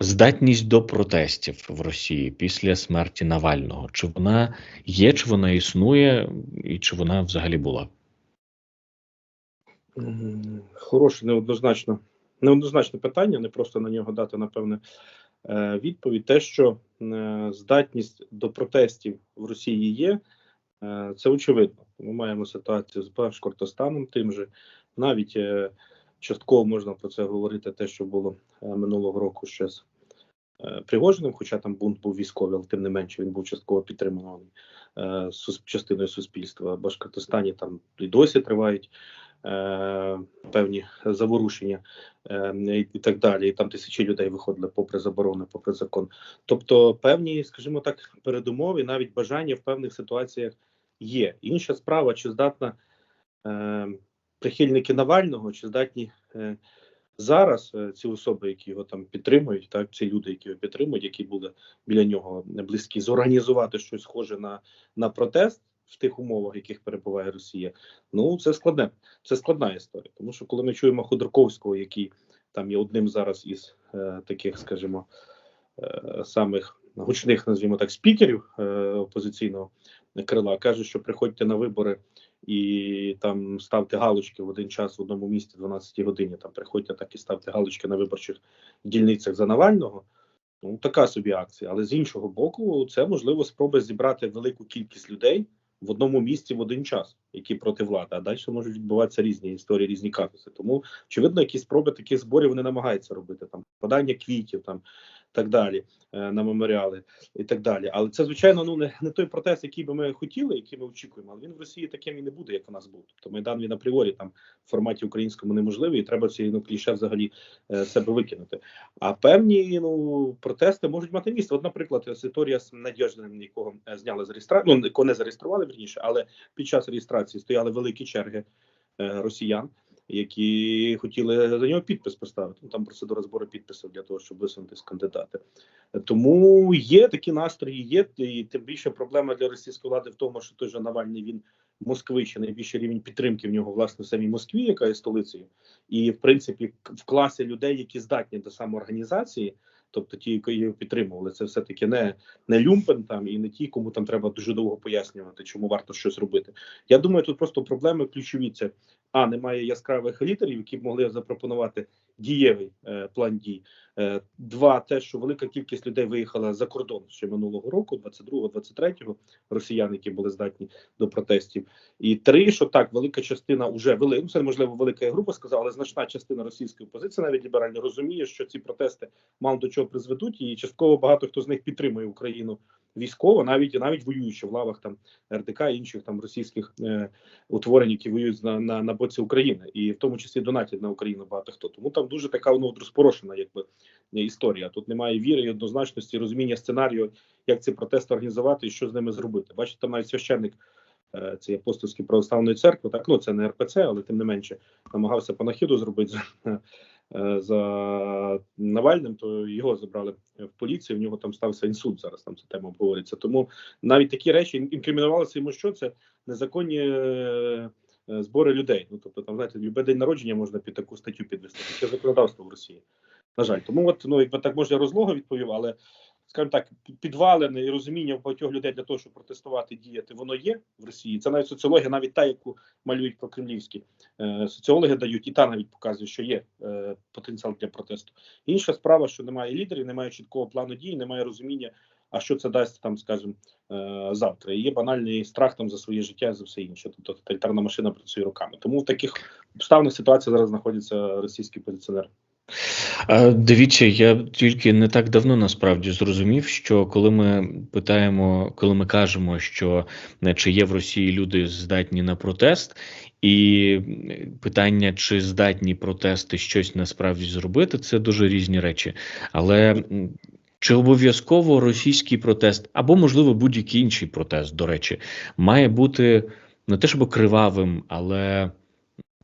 здатність до протестів в Росії після смерті Навального. Чи вона є, чи вона існує, і чи вона взагалі була? Хороше, неоднозначно, неоднозначне питання, не просто на нього дати, напевне, е, відповідь. Те, що е, здатність до протестів в Росії є, е, це очевидно. Ми маємо ситуацію з Башкортостаном тим же. Навіть частково можна про це говорити, те, що було минулого року ще з Пригожиним, хоча там бунт був військовий, але тим не менше він був частково підтриманий е, частиною суспільства. В Башкортостані там і досі тривають е, певні заворушення е, і, так далі. І там тисячі людей виходили попри заборони, попри закон. Тобто, певні, скажімо так, передумови, навіть бажання в певних ситуаціях є. Інша справа, чи здатна е, прихильники Навального, чи здатні е, зараз е, ці особи, які його там підтримують, так ці люди, які його підтримують, які були біля нього близькі, зорганізувати щось схоже на, на протест в тих умовах, в яких перебуває Росія. Ну це складне, це складна історія. Тому що коли ми чуємо Ходорковського, який там є одним зараз із е, таких, скажімо, е, самих гучних, назвімо так, спікерів е, опозиційного крила, каже, що приходьте на вибори і там ставте галочки в один час в одному місті, 12 годині. Там приходьте так і ставте галочки на виборчих дільницях за Навального. Ну, така собі акція. Але з іншого боку, це можливо спроба зібрати велику кількість людей в одному місці в один час, які проти влади. А далі можуть відбуватися різні історії, різні казуси. Тому очевидно, якісь спроби таких зборів вони намагаються робити там подання квітів, там так далі е, на меморіали і так далі. Але це звичайно ну не, не той протест, який би ми хотіли, який ми очікуємо. Але він в Росії таким і не буде, як у нас був. Тобто майдан він апріорі там в форматі українському неможливий, і треба ці ну, кліше взагалі е, себе викинути. А певні ну протести можуть мати місце. От, наприклад, історія з Надєжним, якого е, зняли з реєстрації, ну якого не зареєстрували верніше, але під час реєстрації стояли великі черги росіян, які хотіли за нього підпис поставити. Ну, там процедура збору підписів для того, щоб висунутися кандидати. Тому є такі настрої, є і тим більше проблема для російської влади в тому, що той же Навальний він москвич, і найбільший рівень підтримки в нього власне в самій Москві, яка є столицею, і в принципі в класі людей, які здатні до самоорганізації. Тобто ті, які його підтримували, це все таки не не люмпен там і не ті, кому там треба дуже довго пояснювати, чому варто щось робити. Я думаю, тут просто проблеми ключові. Це а немає яскравих лідерів, які б могли запропонувати дієвий е, план дій. Е, два, те, що велика кількість людей виїхала за кордон ще минулого року, 22-го, 23-го, росіян, які були здатні до протестів. І три, що так, велика частина вже вели, ну це можливо велика група сказала, але значна частина російської опозиції, навіть ліберальні, розуміє, що ці протести мало до чого призведуть, і частково багато хто з них підтримує Україну військово, навіть навіть воюючи в лавах там РДК і інших там російських е, утворень, які воюють на, на на боці України, і в тому числі донатять на Україну багато хто. Тому там дуже така ну, розпорошена, якби історія. Тут немає віри і однозначності, розуміння сценарію, як ці протести організувати і що з ними зробити. Бачите, там навіть священник е, цієї апостольської православної церкви, так ну це не РПЦ, але тим не менше намагався панахіду зробити за, е, Навальним. То його забрали в поліцію. В нього там стався інсульт. Зараз там ця тема обговорюється. Тому навіть такі речі інкримінувалися йому, що це незаконні. е, Збори людей, ну тобто там знаєте, любе день народження можна під таку статтю підвести. Це законодавство в Росії. На жаль, тому от ну якби так може я розлого відповів, але скажімо так, підвалене і розуміння в багатьох людей для того, щоб протестувати, діяти, воно є в Росії. Це навіть соціологія, навіть та, яку малюють про кремлівські е, соціологи дають, і та навіть показує, що є е, потенціал для протесту. Інша справа, що немає лідерів, немає чіткого плану дій, немає розуміння. А що це дасть там, скажімо, е, завтра? І є банальний страх там за своє життя, за все інше. Тобто тоталітарна машина працює руками. Тому в таких обставинах ситуація зараз знаходяться російські позиціонери. Дивіться, я тільки не так давно насправді зрозумів, що коли ми питаємо, коли ми кажемо, що чи є в Росії люди здатні на протест, і питання, чи здатні протести щось насправді зробити, це дуже різні речі. Але чи обов'язково російський протест, або, можливо, будь-який інший протест, до речі, має бути не те, щоб кривавим, але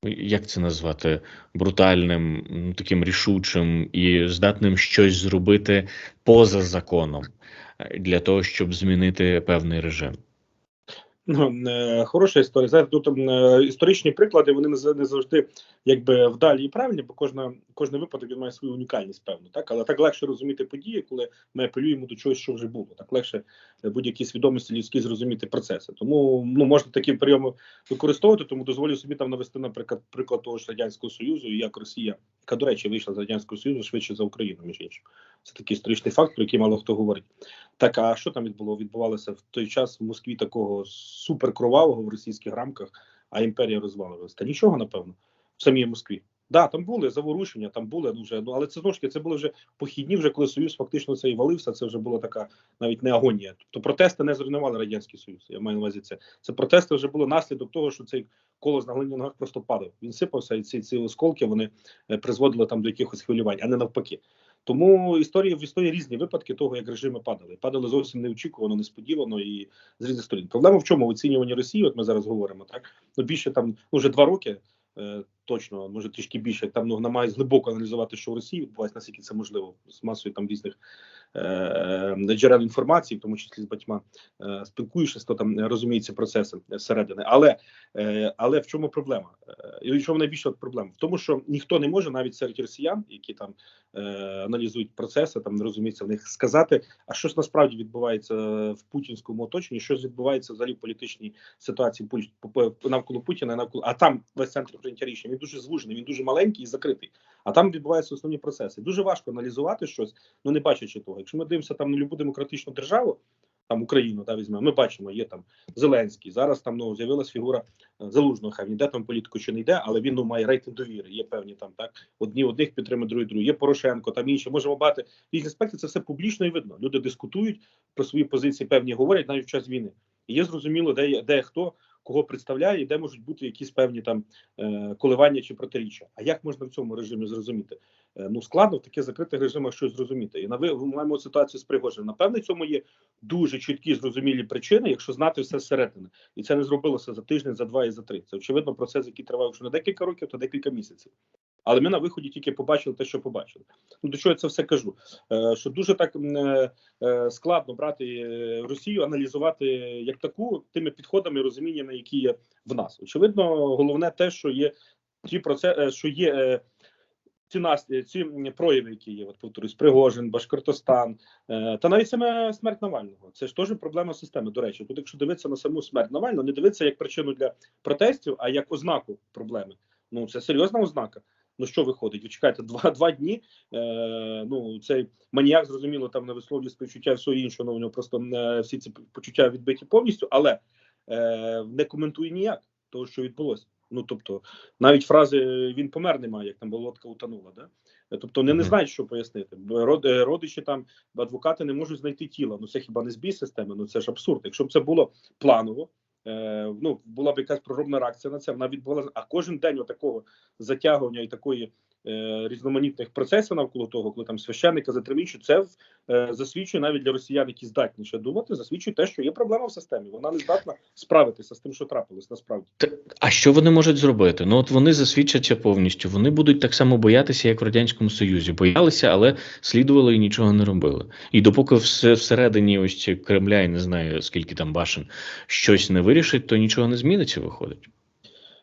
як це назвати, брутальним, таким рішучим і здатним щось зробити поза законом для того, щоб змінити певний режим? Ну, е, хороша історія. Знаєте, тут е, історичні приклади вони не, за- не завжди якби вдалі і правильні, бо кожна кожний випадок він має свою унікальність, певно. Так, але так легше розуміти події, коли ми апелюємо до чогось, що вже було. Так легше е, будь-які свідомості людські зрозуміти процеси. Тому ну можна такі прийоми використовувати. Тому дозволю собі там навести, наприклад, приклад того ж радянського союзу, і як Росія, яка до речі вийшла з радянського союзу швидше за Україну, між іншим. Це такий історичний факт, про який мало хто говорить. Так, а що там відбуло? Відбувалося в той час в Москві такого суперкровавого в російських рамках, а імперія розвалилася. Та нічого, напевно, в самій Москві. Да, там були заворушення, там були дуже. Ну але це знову ж таки, це були вже похідні, вже коли Союз фактично це і валився. Це вже була така навіть не агонія. Тобто протести не зруйнували радянський союз. Я маю на увазі це. Це протести вже було наслідок того, що цей колос на глиняних ногах просто падав. Він сипався, і ці ці осколки вони е, призводили там до якихось хвилювань, а не навпаки. Тому історії в історії різні випадки того, як режими падали. Падали зовсім неочікувано, несподівано і з різних сторін. Проблема в чому в оцінюванні Росії? От ми зараз говоримо так. Ну більше там ну, вже два роки. е, Точно, може трішки більше там ну, намагаюсь глибоко аналізувати, що в Росії відбувається, наскільки це можливо з масою там різних джерел інформації, в тому числі з батьма е, спілкуєшся, то там розуміє ці процеси зсередини. Але е, але в чому проблема? Е, і в чому найбільша проблема? В тому, що ніхто не може навіть серед росіян, які там е, аналізують процеси, там не розуміється в них сказати, а що ж насправді відбувається в путінському оточенні, що відбувається взагалі в політичній ситуації навколо Путіна, навколо а там весь центр прийняття рішень. Він дуже звужений, він дуже маленький і закритий. А там відбуваються основні процеси. Дуже важко аналізувати щось, ну не бачачи того. Якщо ми дивимося там на любу демократичну державу, там Україну та візьмемо, ми бачимо, є там Зеленський. Зараз там ну з'явилась фігура е, залужного. Хай він там політику чи не йде, але він ну має рейтинг довіри. Є певні там так. Одні одних підтримують, другі другі. Є Порошенко, там інші. Можемо бати різні аспекти. Це все публічно і видно. Люди дискутують про свої позиції, певні говорять навіть в час війни. І є зрозуміло, де де хто. Кого представляє, і де можуть бути якісь певні там е, коливання чи протиріччя. А як можна в цьому режимі зрозуміти? Е, ну складно в таких закритих режимах щось зрозуміти. І на ви маємо ситуацію з Пригожиним. Напевне, цьому є дуже чіткі зрозумілі причини, якщо знати все зсередини. І це не зробилося за тиждень, за два і за три. Це очевидно процес, який тривав вже не декілька років, то декілька місяців. Але ми на виході тільки побачили те, що побачили. Ну до чого я це все кажу? Е, що дуже так е, е, складно брати Росію, аналізувати як таку тими підходами розуміннями, які є в нас. Очевидно, головне те, що є ті процеси, що є. Ці наслідки, ці прояви, які є, от повторюсь, Пригожин, Башкортостан, та навіть саме смерть Навального. Це ж теж проблема системи. До речі, тут, якщо дивитися на саму смерть Навального, не дивитися як причину для протестів, а як ознаку проблеми. Ну це серйозна ознака. Ну що виходить? Ви чекаєте два два дні. Е, ну цей маніяк зрозуміло там не висловлює співчуття і все інше. Ну у нього просто е, всі ці почуття відбиті повністю, але е, не коментує ніяк того, що відбулося. Ну тобто, навіть фрази він помер немає, як там лодка утонула. Да? Е, Тобто вони не знають, що пояснити. Е, Родичі там адвокати не можуть знайти тіла. Ну це хіба не збій системи? Ну це ж абсурд. Якщо б це було планово, ну була б якась проробна реакція на це. Вона відбувалася. А кожен день отакого затягування і такої е, різноманітних процесів навколо того, коли там священника затримують, це е, засвідчує навіть для росіян, які здатні ще думати, засвідчує те, що є проблема в системі. Вона не здатна справитися з тим, що трапилось насправді. А що вони можуть зробити? Ну от вони засвідчаться повністю. Вони будуть так само боятися, як в радянському Союзі. Боялися, але слідували і нічого не робили. І допоки все всередині ось Кремля, і не знаю скільки там башен, щось не вирішить, то нічого не зміниться. Виходить.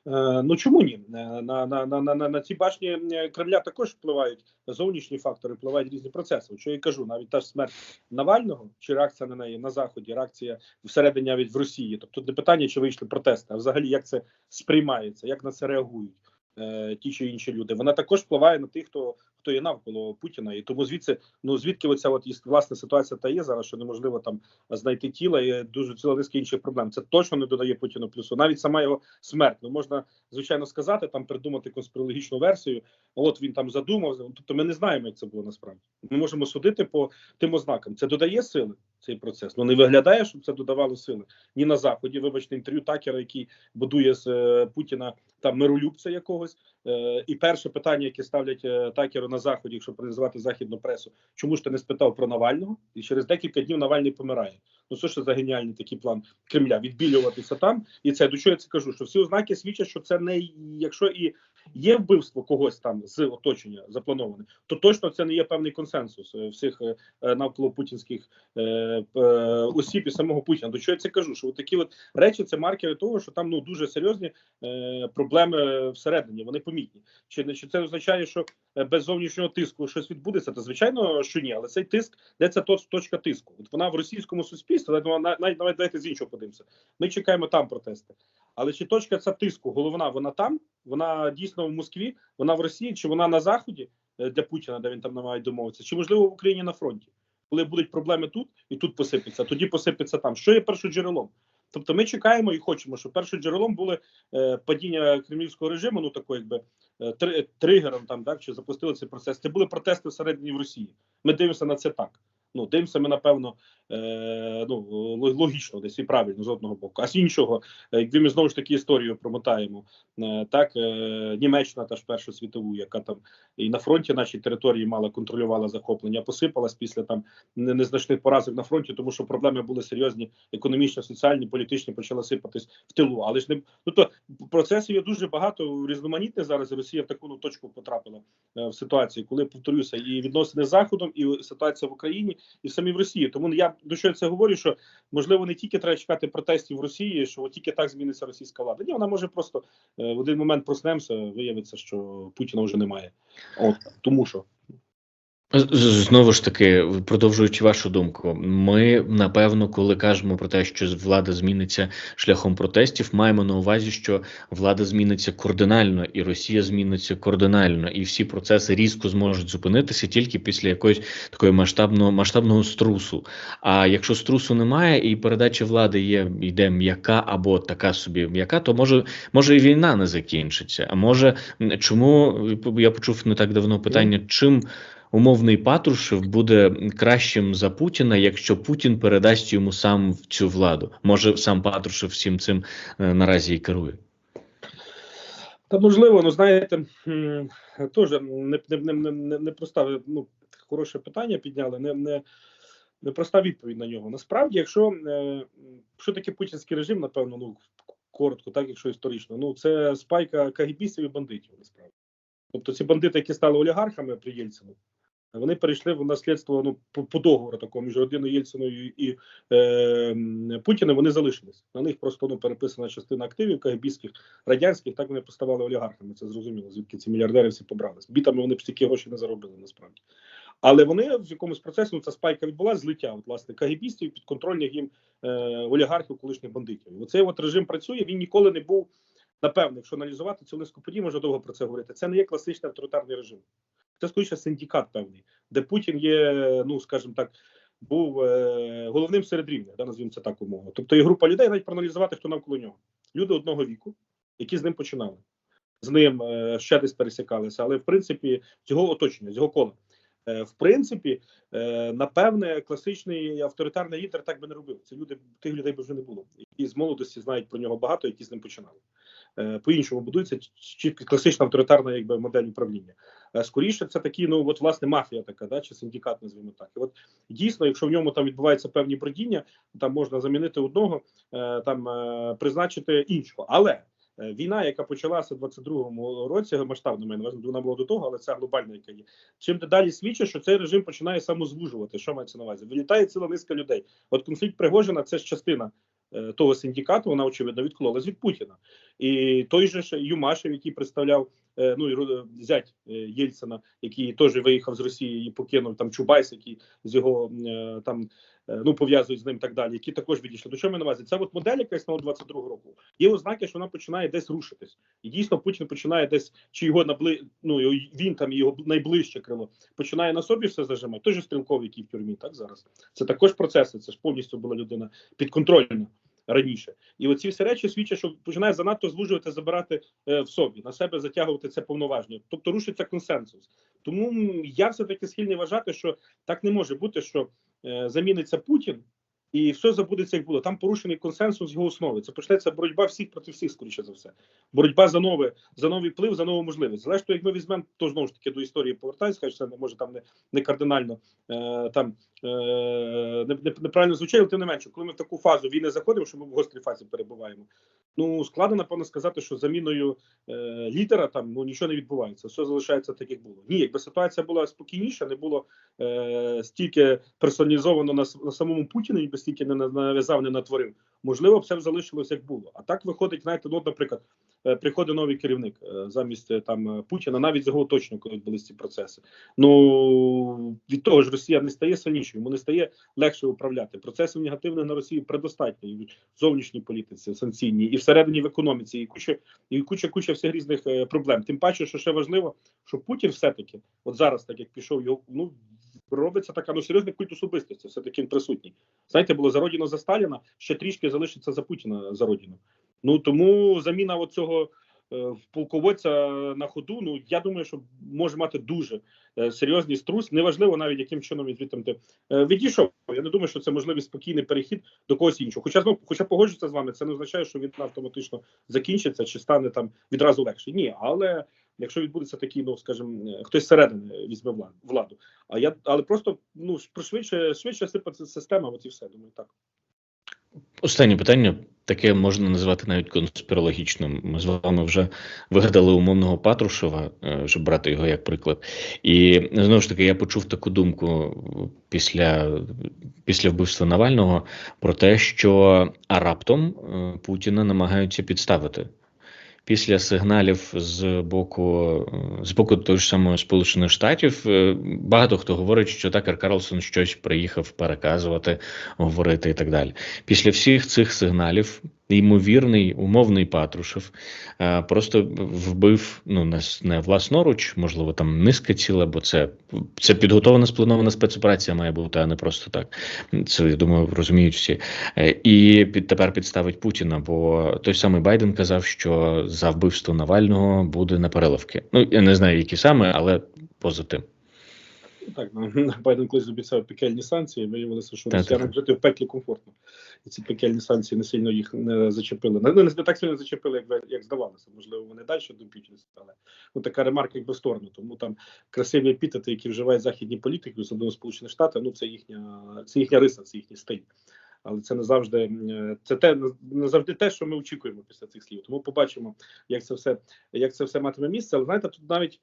Е, ну чому ні? Е, На, на, на, на, на, ці башні Кремля також впливають зовнішні фактори, впливають різні процеси. Що я кажу, навіть та ж смерть Навального чи реакція на неї на заході, реакція всередині навіть в Росії. Тобто не питання, чи вийшли протести, а взагалі як це сприймається, як на це реагують е, ті чи інші люди. Вона також впливає на тих, хто хто є навколо Путіна, і тому звідси, ну звідки оця от власне ситуація та є зараз, що неможливо там знайти тіла і дуже ціла низка інших проблем. Це точно не додає Путіну плюсу. Навіть сама його смерть. Ну можна звичайно сказати, там придумати конспірологічну версію. От він там задумав. Тобто ми не знаємо, як це було насправді. Ми можемо судити по тим ознакам. Це додає сили цей процес. Ну не виглядає, щоб це додавало сили ні на заході. Вибачте, інтерв'ю Такера, який будує з е, Путіна там миролюбця якогось. Е, і перше питання, яке ставлять е, Такеру на заході, якщо проаналізувати західну пресу, чому ж ти не спитав про Навального? І через декілька днів Навальний помирає. Ну що ж це за геніальний такий план Кремля відбілюватися там, і це до чого я це кажу? Що всі ознаки свідчать, що це не якщо і є вбивство когось там з оточення заплановане, то точно це не є певний консенсус е, всіх е, навколо путінських е, осіб і самого Путіна. До чого я це кажу? Що такі от речі це маркери того, що там ну дуже серйозні е, проблеми всередині. Вони помітні. Чи не чи це означає, що е, без зовнішнього тиску щось відбудеться? Та звичайно, що ні, але цей тиск, де точ- точка тиску? От вона в російському суспільстві, навіть навіть навіть давайте з іншого подивимося. Ми чекаємо там протести. Але чи точка ця тиску головна? Вона там? Вона дійсно в Москві, вона в Росії, чи вона на заході е, для Путіна, де він там намагає домовитися, чи можливо в Україні на фронті? Коли будуть проблеми тут і тут посипеться, тоді посипеться там. Що є першоджерелом? Тобто ми чекаємо і хочемо, щоб першоджерелом були е, падіння кремлівського режиму, ну такої якби е, три, тригером там, так, чи запустили цей процес. Це були протести всередині в Росії. Ми дивимося на це так. Ну, дивимося ми, напевно, е, ну, логічно, десь і правильно з одного боку. А з іншого, е, якби ми знову ж таки історію промотаємо, е, так, е, Німеччина, та ж Першу світову, яка там і на фронті нашій території мала контролювала захоплення, посипалась після там незначних поразок на фронті, тому що проблеми були серйозні, економічні, соціальні, політичні, почали сипатись в тилу. Але ж не ну то процесів є дуже багато різноманітних зараз. Росія в таку ну, точку потрапила е, в ситуації, коли повторюся, і відносини з заходом, і ситуація в Україні, і самі в Росії. Тому я до чого це говорю, що можливо не тільки треба чекати протестів в Росії, що тільки так зміниться російська влада. Ні, вона може просто е, в один момент проснемося, виявиться, що Путіна вже немає. От тому що. Знову ж таки, продовжуючи вашу думку, ми напевно, коли кажемо про те, що влада зміниться шляхом протестів, маємо на увазі, що влада зміниться кардинально, і Росія зміниться кардинально, і всі процеси різко зможуть зупинитися тільки після якоїсь такої масштабного масштабного струсу. А якщо струсу немає, і передача влади є йде м'яка або така собі м'яка, то може може і війна не закінчиться. А може чому я почув не так давно питання, чим умовний Патрушев буде кращим за Путіна, якщо Путін передасть йому сам цю владу. Може, сам Патрушев всім цим е, наразі і керує. Та можливо, ну знаєте, теж не, не, не, не, не, ну, хороше питання підняли, не, не, не проста відповідь на нього. Насправді, якщо е, що таке путінський режим, напевно, ну коротко, так якщо історично, ну це спайка кагібістів і бандитів, насправді. Тобто ці бандити, які стали олігархами при Єльцину, вони перейшли в наслідство ну, по, по договору такому між родиною Єльциною і е, Путіним, вони залишились. На них просто ну, переписана частина активів кагібістських, радянських, так вони поставали олігархами. Це зрозуміло, звідки ці мільярдери всі побрались. Бітами вони б стільки грошей не заробили насправді. Але вони в якомусь процесі, ну ця спайка відбулася, злиття от, власне кагібістів підконтрольних їм е, олігархів, колишніх бандитів. Оцей от режим працює. Він ніколи не був напевно, якщо аналізувати цю низку подій, можна довго про це говорити. Це не є класичний авторитарний режим. Це скоріше синдикат певний, де Путін є, ну скажімо так, був е, головним серед рівня, да, назвімо це так умовно. Тобто є група людей, навіть проаналізувати, хто навколо нього. Люди одного віку, які з ним починали. З ним е, ще десь пересікалися, але в принципі з його оточення, з його кола. Е, в принципі, е, напевне, класичний авторитарний лідер так би не робив. Це люди, тих людей би вже не було. Які з молодості знають про нього багато, які з ним починали. Е, По-іншому будується чітко класична авторитарна якби модель управління. Е, Скоріше, це такі, ну от власне мафія така, да, чи синдикат, назвімо так. І от дійсно, якщо в ньому там відбуваються певні бродіння, там можна замінити одного, е, там призначити іншого. Але війна, яка почалася в 22-му році, масштабно увазі, вона була до того, але це глобальна, яка є. Чим далі свідчить, що цей режим починає самозвужувати. Що мається на увазі? Вилітає ціла низка людей. От конфлікт Пригожина це ж частина того синдикату, вона очевидно відкололась від Путіна. І той же Юмашев, який представляв е, ну і зять е, Єльцина, який теж виїхав з Росії і покинув там Чубайс, який з його е, там е, ну пов'язують з ним так далі, які також відійшли. До чого ми на увазі? Це от модель, яка існувала 22 року. Є ознаки, що вона починає десь рушитись, і дійсно Путін починає десь чи його набли... ну він там його найближче крило починає на собі все зажимати. Той же стрілковий, який в тюрмі, так зараз це також процеси. Це ж повністю була людина підконтрольна раніше. І оці всі речі свідчать, що починає занадто звужувати, забирати е, в собі на себе затягувати це повноваження. Тобто рушиться консенсус. Тому я все таки схильний вважати, що так не може бути, що е, заміниться Путін. І все забудеться, як було. Там порушений консенсус його основи. Це почнеться боротьба всіх проти всіх, скоріше за все. Боротьба за нове, за новий вплив, за нову можливість. Зрештою, як ми візьмемо, то знову ж таки до історії повертаюся, хай це може там не, не кардинально е, там е, не, не, неправильно звучить, але тим не менше, коли ми в таку фазу війни заходимо, що ми в гострій фазі перебуваємо. Ну складно напевно сказати, що заміною е, лідера там ну нічого не відбувається, все залишається так, як було. Ні, якби ситуація була спокійніша, не було е, стільки персоналізовано на, на самому Путіні, ніби стільки не на- нав'язав, не натворив. Можливо, все б залишилось як було. А так виходить, знаєте, ну, наприклад, е, приходить новий керівник е, замість е, там Путіна, навіть з його точно, коли відбулись ці процеси. Ну від того ж Росія не стає сильнішою, йому не стає легше управляти. Процесів негативних на Росії предостатньо і в зовнішній політиці, санкційній, і всередині в економіці, і куча, і куча куча всіх різних проблем. Тим паче, що ще важливо, що Путін все-таки, от зараз, так як пішов його, ну робиться така ну серйозний культ особистості, все таки присутній. Знаєте, було зародіно за Сталіна, ще трішки залишиться за Путіна зародіно. Ну тому заміна оцього е, полководця на ходу. Ну я думаю, що може мати дуже е, серйозний струс. Неважливо навіть яким чином він звідти е, відійшов. Я не думаю, що це можливий спокійний перехід до когось іншого. Хоча знову, хоча погоджуся з вами, це не означає, що він автоматично закінчиться чи стане там відразу легше. Ні, але якщо відбудеться такий, ну скажімо, хтось зсередини візьме владу. А я але просто ну швидше швидше сипаться система. От і все. Думаю, так. Останнє питання таке можна назвати навіть конспірологічним. Ми з вами вже вигадали умовного Патрушева, е, щоб брати його як приклад. І знову ж таки, я почув таку думку після, після вбивства Навального про те, що а раптом е, Путіна намагаються підставити. Після сигналів з боку з боку того ж самого Сполучених Штатів е, багато хто говорить, що Такер Карлсон щось приїхав переказувати, говорити і так далі. Після всіх цих сигналів ймовірний умовний Патрушев просто вбив ну не, не власноруч, можливо, там низка ціла, бо це, це підготовлена спланована спецоперація має бути, а не просто так. Це я думаю, розуміють всі. Е, І під тепер підставить Путіна, бо той самий Байден казав, що за вбивство Навального буде на переливки. Ну я не знаю, які саме, але поза тим. Так, ну, Байден колись обіцяв пекельні санкції, виявилося, що росіянам жити в пеклі комфортно. І ці пекельні санкції не сильно їх не зачепили. Ну, не, не так сильно зачепили, як, як здавалося. Можливо, вони далі домпічні але ну, така ремарка якби в сторону. Тому там красиві епітети, які вживають західні політики, особливо Сполучені Штати, ну це їхня, це їхня риса, це їхній стиль. Але це не завжди е, це те не завжди те, що ми очікуємо після цих слів. Тому побачимо, як це все як це все матиме місце. Але знаєте, тут навіть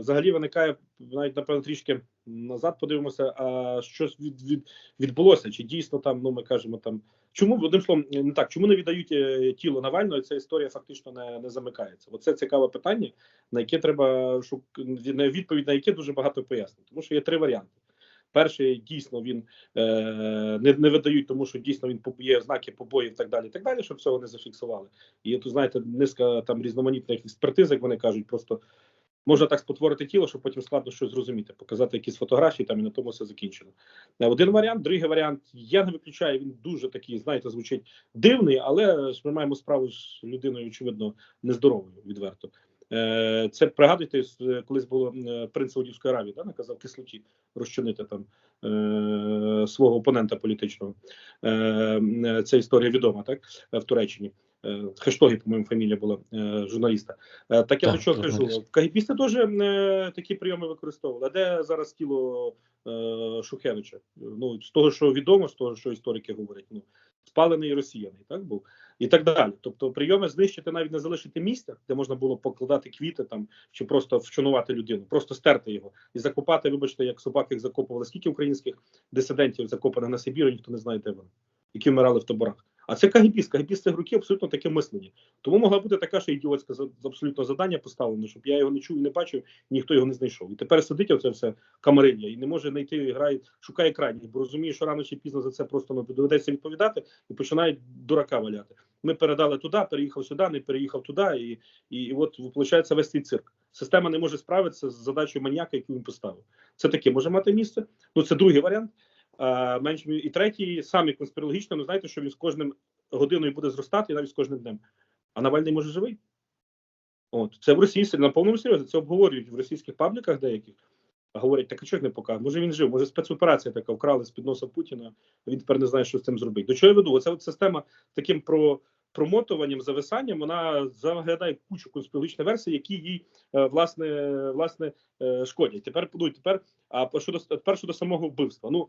взагалі виникає навіть напевно трішки назад. Подивимося, а щось від, від відбулося, чи дійсно там, ну ми кажемо там. Чому одним словом не так? Чому не віддають е, тіло Навального? Ця історія фактично не, не замикається. Оце цікаве питання, на яке треба шук... відповідь на яке дуже багато пояснень. Тому що є три варіанти. Перший дійсно він е, не, не видають, тому що дійсно він є знаки побоїв, так далі, так далі, щоб цього не зафіксували. І тут знаєте, низка там різноманітних експертиз, як вони кажуть, просто можна так спотворити тіло, щоб потім складно щось зрозуміти, показати якісь фотографії, там і на тому все закінчено. Е, Один варіант, другий варіант. Я не виключаю. Він дуже такий, знаєте, звучить дивний, але ж ми маємо справу з людиною, очевидно, нездоровою, відверто. Е, Це пригадуєте, з- колись було е, принц Саудівської Аравії, да, наказав кислоті розчинити там е, свого опонента політичного. Е, е, Ця історія відома, так в Туреччині. Е, Хештогі, по-моєму, фамілія була е, журналіста. Е, так я до чого кажу. Кагібісти теж такі прийоми використовували. А де зараз тіло Шухевича? Ну з того, що відомо, з того, що історики говорять, ну спалений росіяни, так був і так далі. Тобто, прийоми знищити навіть не залишити місця, де можна було покладати квіти там чи просто вшанувати людину, просто стерти його і закопати. Вибачте, як собак їх закопували. Скільки українських дисидентів закопано на Сибіру, ніхто не знає, де вони, які вмирали в таборах. А це КГБіст. КГБіст цих років абсолютно таке мислення. Тому могла бути така ще ідіотська за- абсолютно завдання поставлено, щоб я його не чув і не бачив, ніхто його не знайшов. І тепер сидить оце все камариння і не може знайти, і грає, шукає крайніх, бо розуміє, що рано чи пізно за це просто ну, доведеться відповідати і починають дурака валяти. Ми передали туди, переїхав сюди, не переїхав туди, і, і, і от виходить весь цей цирк. Система не може справитися з задачею маніяка, яку він поставив. Це таке може мати місце. Ну це другий варіант. А, менш і третій, самий конспірологічно, ну знаєте, що він з кожним годиною буде зростати, і навіть з кожним днем. А Навальний може живий. От це в Росії на повному серйозі. Це обговорюють в російських пабліках деяких. Говорять, так а чого ж не показує? Може він жив, може спецоперація така вкрали з під носа Путіна. Він тепер не знає, що з цим зробити. До чого я веду? Оця от система таким про промотуванням, зависанням, вона заглядає кучу конспірологічних версій, які їй е, власне власне е, шкодять. Тепер ну, тепер, а щодо тепер щодо самого вбивства. Ну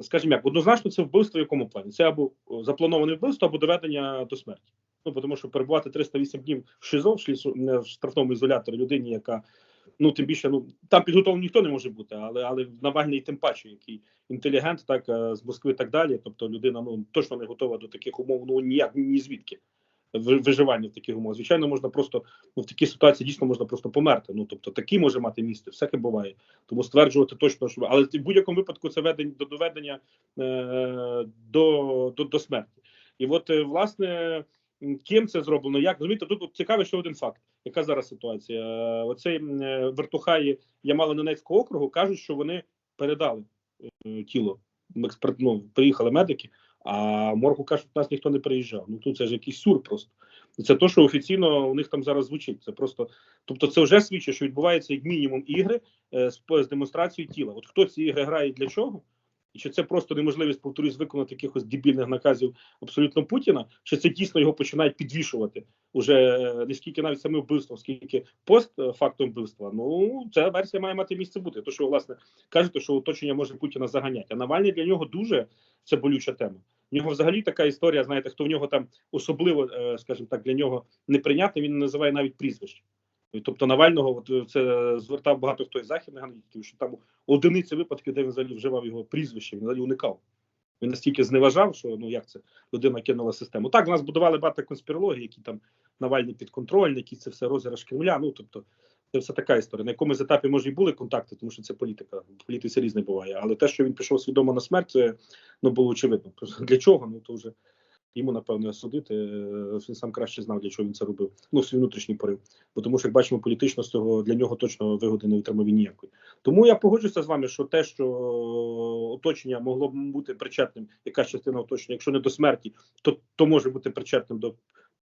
скажімо як, однозначно, це вбивство в якому плані? Це або заплановане вбивство, або доведення до смерті. Ну тому що перебувати 308 днів в ШИЗО в, шлісу, не в штрафному ізоляторі людині, яка ну тим більше ну там підготовлений ніхто не може бути, але але Навальний тим паче, який інтелігент, так е, з Москви, і так далі. Тобто людина ну точно не готова до таких умов. Ну ніяк ні звідки виживання в таких умовах. Звичайно, можна просто ну в такій ситуації дійсно можна просто померти. Ну тобто такі може мати місце, всяке буває. Тому стверджувати точно, що але в будь-якому випадку це ведення до доведення е, до, до, до смерті. І от е, власне. Ким це зроблено? Як розумієте, тут цікавий ще один факт. Яка зараз ситуація? Е, Оцей е, вертухаї Ямало-Ненецького округу кажуть, що вони передали тіло. Експерт, ну, приїхали медики, а моргу кажуть, нас ніхто не приїжджав. Ну тут це ж якийсь сюр просто. Це то, що офіційно у них там зараз звучить. Це просто, тобто, це вже свідчить, що відбувається як мінімум ігри е, з, з демонстрацією тіла. От хто ці ігри грає і для чого? І чи це просто неможливість повторюсь виконати якихось дебільних наказів абсолютно Путіна? Чи це дійсно його починають підвішувати уже е, не скільки навіть саме вбивство, скільки постфактом вбивства? Ну ця версія має мати місце бути. То що власне кажете, що оточення може Путіна заганяти. А Навальний для нього дуже це болюча тема. В нього взагалі така історія. Знаєте, хто в нього там особливо, е, скажімо так, для нього неприйнятний, він називає навіть прізвище. Тобто Навального, е, це звертав багато хто із західних аналітиків, що там одиниці випадків, де він взагалі вживав його прізвище, він взагалі уникав. Він настільки зневажав, що ну як це людина кинула систему. Так, в нас будували багато конспірології, які там Навальний підконтрольний, які це все розіграш Кремля. Ну тобто, це все така історія. На якомусь етапі може і були контакти, тому що це політика. В політиці різне буває. Але те, що він пішов свідомо на смерть, це ну було очевидно. Для чого? Ну то вже йому напевно судити. Е, Він сам краще знав, для чого він це робив. Ну, свій внутрішній порив. Бо тому, що як бачимо, політично з цього для нього точно вигоди не отримав ніякої. Тому я погоджуюся з вами, що те, що оточення могло б бути причетним, якась частина оточення, якщо не до смерті, то, то може бути причетним до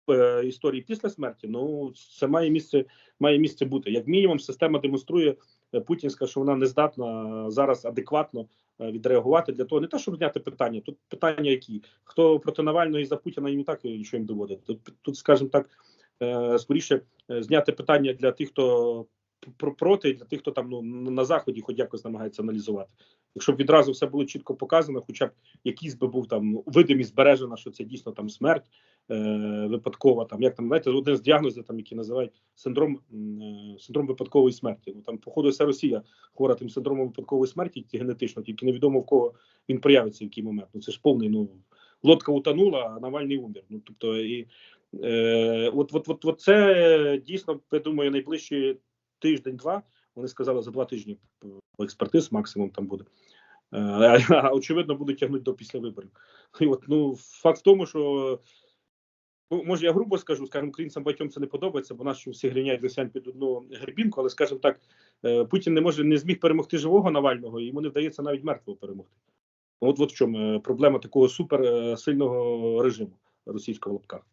е, історії після смерті. Ну це має місце, має місце бути. Як мінімум, система демонструє путінська, що вона не здатна зараз адекватно е, відреагувати для того, не те, щоб зняти питання. Тут питання, які хто проти Навального і за Путіна їм і так нічого їм доводить. Тут, тут скажімо так, е, скоріше е, зняти питання для тих, хто проти, для тих, хто там ну на заході, хоч якось намагається аналізувати. Якщо б відразу все було чітко показано, хоча б якийсь би був там видимість збережена, що це дійсно там смерть е, випадкова, там як там знаєте, один з діагнозів, там які називають синдром е, синдром випадкової смерті. Ну там, походу, вся Росія хвора тим синдромом випадкової смерті, генетично, тільки невідомо в кого він проявиться в який момент. Ну це ж повний. Ну лодка утонула, а Навальний умер. Ну тобто і е, от, от, от, от це дійсно я думаю, найближчі тиждень-два. Вони сказали за два тижні експертиз максимум там буде. Е, А, очевидно будуть тягнути до після виборів. І от ну факт в тому, що ну, може я грубо скажу, скажімо, українцям багатьом це не подобається, бо що всі гріняють росіян під одну грибінку, але скажімо так, е, Путін не може не зміг перемогти живого Навального, і йому не вдається навіть мертвого перемогти. От от в чому е, проблема такого суперсильного режиму російського в.